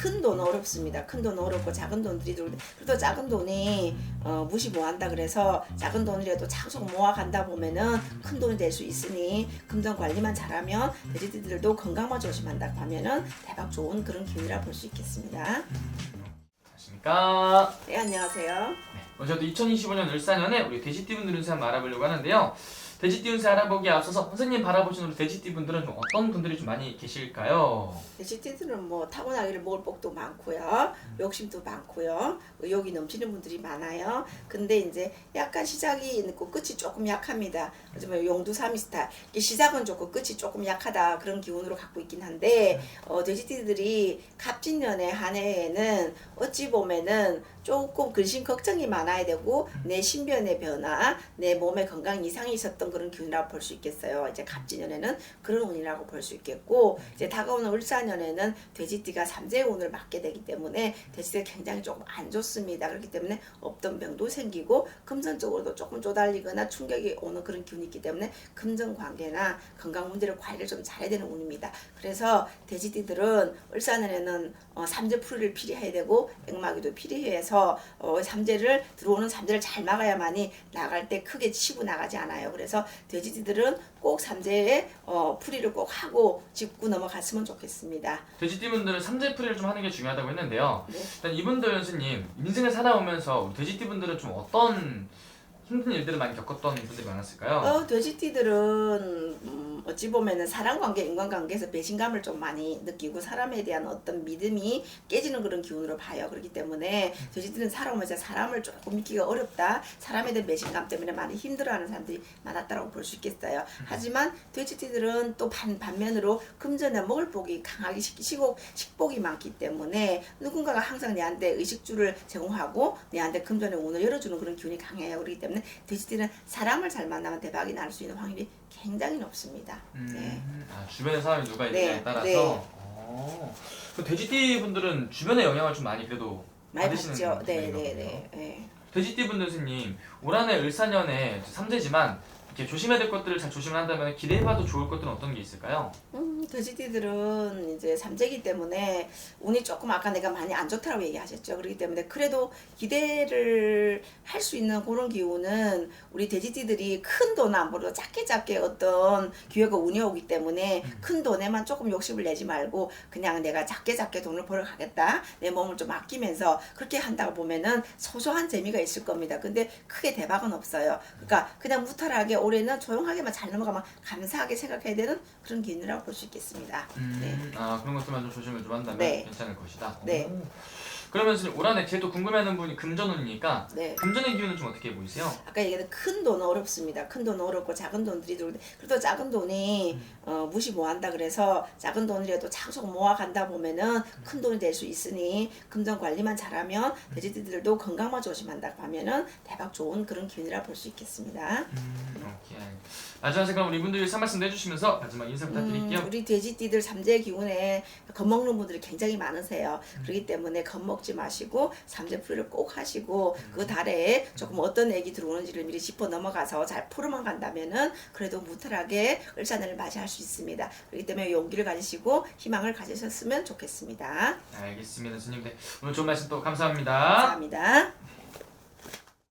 큰 돈은 어렵습니다. 큰 돈은 어렵고 작은 돈들이 때 그래도 작은 돈이 어, 무시 못한다 그래서 작은 돈이라도 차곡 모아간다 보면은 큰 돈이 될 수 있으니 금전 관리만 잘하면 돼지들도 건강만 조심한다고 하면은 대박 좋은 그런 기운이라 볼 수 있겠습니다. 안녕하십니까. 네 안녕하세요. 네, 저도 2025년 을사년에 우리 돼지띠분들 운세 한번 알아보려고 하는데요. 돼지띠 운세 알아보기에 앞서서 선생님 바라보시는 우리 돼지띠분들은 좀 어떤 분들이 좀 많이 계실까요? 돼지띠들은 뭐 타고나기를 먹을 복도 많고요, 욕심도 많고요, 의욕이 넘치는 분들이 많아요. 근데 이제 약간 시작이 있고 끝이 조금 약합니다. 하지만 용두삼이 스타일. 시작은 좋고 끝이 조금 약하다 그런 기운으로 갖고 있긴 한데 어, 돼지띠들이 갑진년의 한 해에는 어찌 보면은 조금 근심 걱정이 많아야 되고 내 신변의 변화, 내 몸의 건강 이상이 있었던 그런 기운이라고 볼 수 있겠어요. 이제 갑진년에는 그런 운이라고 볼 수 있겠고 이제 다가오는 을사년에는 돼지띠가 삼재의 운을 맞게 되기 때문에 돼지띠가 굉장히 조금 안 좋습니다. 그렇기 때문에 없던 병도 생기고 금전 적으로도 조금 쪼달리거나 충격이 오는 그런 기운이 있기 때문에 금전 관계나 건강 문제를 관리를 좀 잘해야 되는 운입니다. 그래서 돼지띠들은 을사년에는 어, 삼재 풀이를 필요해야 되고 액마기도 필요해서 어, 삼재를 들어오는 삼재를 잘 막아야만이 나갈 때 크게 치고 나가지 않아요. 그래서 돼지띠들은 꼭 삼재에 어, 풀이를 꼭 하고 짚고 넘어갔으면 좋겠습니다. 돼지띠분들은 삼재풀이를 좀 하는 게 중요하다고 했는데요. 네. 일단 이분들 선생님 인생을 살아오면서 우리 돼지띠분들은 좀 어떤 힘든 일들을 많이 겪었던 분들이 많았을까요? 어, 돼지띠들은 음, 어찌 보면은 사람 관계, 인간 관계에서 배신감을 좀 많이 느끼고 사람에 대한 어떤 믿음이 깨지는 그런 기운으로 봐요. 그렇기 때문에 돼지띠는 살아오면서 사람을 조금 믿기가 어렵다. 사람에 대한 배신감 때문에 많이 힘들어하는 사람들이 많았다고 볼 수 있겠어요. 하지만 돼지띠들은 또 반, 반면으로 금전에 먹을 복이 강하게 식, 식복, 식복이 많기 때문에 누군가가 항상 내한테 의식주를 제공하고 내한테 금전의 문을 열어주는 그런 기운이 강해요. 그렇기 때문에 돼지띠는 사람을 잘 만나면 대박이 날 수 있는 확률이 굉장히 높습니다. 네. 음, 아, 주변에 사람이 누가 네, 있느냐에 따라서. 네. 어. 그 돼지띠 분들은 주변의 영향을 좀 많이 그래도 많이 받으시는 봤죠. 네, 분들이거든요. 네, 네. 네. 돼지띠 분들 선생님 올 한해 을사년에 삼재지만 이렇게 조심해야 될 것들을 잘 조심을 한다면 기대해봐도 좋을 것들은 어떤 게 있을까요? 음, 돼지띠들은 이제 삼재기 때문에 운이 조금 아까 내가 많이 안 좋다고 얘기하셨죠. 그렇기 때문에 그래도 기대를 할 수 있는 그런 기운은 우리 돼지띠들이 큰 돈 안 벌어도 작게 작게 어떤 기회가 운이 오기 때문에 큰 돈에만 조금 욕심을 내지 말고 그냥 내가 작게 작게 돈을 벌어 가겠다. 내 몸을 좀 아끼면서 그렇게 한다고 보면은 소소한 재미가 있을 겁니다. 근데 크게 대박은 없어요. 그러니까 그냥 무탈하게 올해는 조용하게만 잘 넘어가면 감사하게 생각해야 되는 그런 기운이라고 볼 수 있겠습니다. 네. 아 그런 것들만 좀 조심을 좀 한다면 네. 괜찮을 것이다. 네. 오. 그러면 선생님 올 한해 제또 궁금해하는 분이 금전 운이니까 네. 금전의 기운은 좀 어떻게 보이세요? 아까 얘기했던 큰 돈은 어렵습니다. 큰 돈은 어렵고 작은 돈들이 때 그래도 작은 돈이 어, 무시 못한다 그래서 작은 돈이라도 차곡 모아간다 보면은 큰 돈이 될 수 있으니 금전 관리만 잘하면 돼지들도 건강만 조심한다고 하면은 대박 좋은 그런 기운이라 볼 수 있겠습니다. 오케이. 마지막에 그럼 우리 분들 한 말씀 해주시면서 마지막 인사 부탁드릴게요. 음, 우리 돼지띠들 삼재 기운에 겁먹는 분들이 굉장히 많으세요. 그렇기 때문에 겁먹 지 마시고 삼재 풀이를 꼭 하시고 그 달에 조금 어떤 액이 들어오는지를 미리 짚어 넘어가서 잘 풀어만 간다면은 그래도 무탈하게 을사년을 맞이할 수 있습니다. 그렇기 때문에 용기를 가지시고 희망을 가지셨으면 좋겠습니다. 알겠습니다, 선생님. 네. 오늘 좋은 말씀 또 감사합니다. 감사합니다.